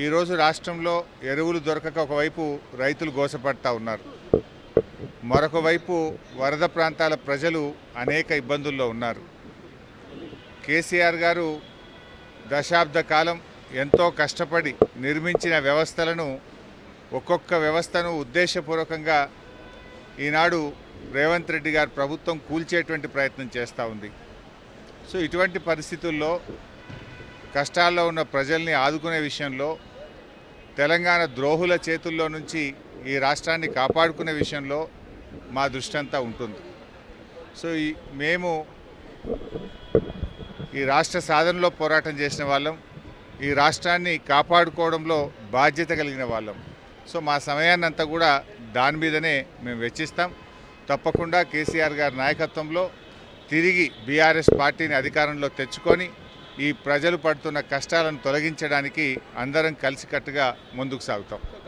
ఈరోజు రాష్ట్రంలో ఎరువులు దొరకక ఒకవైపు రైతులు గోసపడతా ఉన్నారు. మరొక వైపు వరద ప్రాంతాల ప్రజలు అనేక ఇబ్బందుల్లో ఉన్నారు. కేసీఆర్ గారు దశాబ్ద కాలం ఎంతో కష్టపడి నిర్మించిన వ్యవస్థలను ఒక్కొక్క వ్యవస్థను ఉద్దేశపూర్వకంగా ఈనాడు రేవంత్ రెడ్డి గారు ప్రభుత్వం కూల్చేటువంటి ప్రయత్నం చేస్తూ ఉంది. సో ఇటువంటి పరిస్థితుల్లో కష్టాల్లో ఉన్న ప్రజల్ని ఆదుకునే విషయంలో తెలంగాణ ద్రోహుల చేతుల్లో నుంచి ఈ రాష్ట్రాన్ని కాపాడుకునే విషయంలో మా దృష్టి అంతా ఉంటుంది. సో ఈ మేము ఈ రాష్ట్ర సాధనలో పోరాటం చేసిన వాళ్ళం. ఈ రాష్ట్రాన్ని కాపాడుకోవడంలో బాధ్యత కలిగిన వాళ్ళం. సో మా సమయాన్నంతా కూడా దాని మీదనే మేము వెచ్చిస్తాం. తప్పకుండా కేసీఆర్ గారి నాయకత్వంలో తిరిగి బీఆర్ఎస్ పార్టీని అధికారంలో తెచ్చుకొని ఈ ప్రజలు పడుతున్న కష్టాలను తొలగించడానికి అందరం కలిసికట్టుగా ముందుకు సాగుతాం.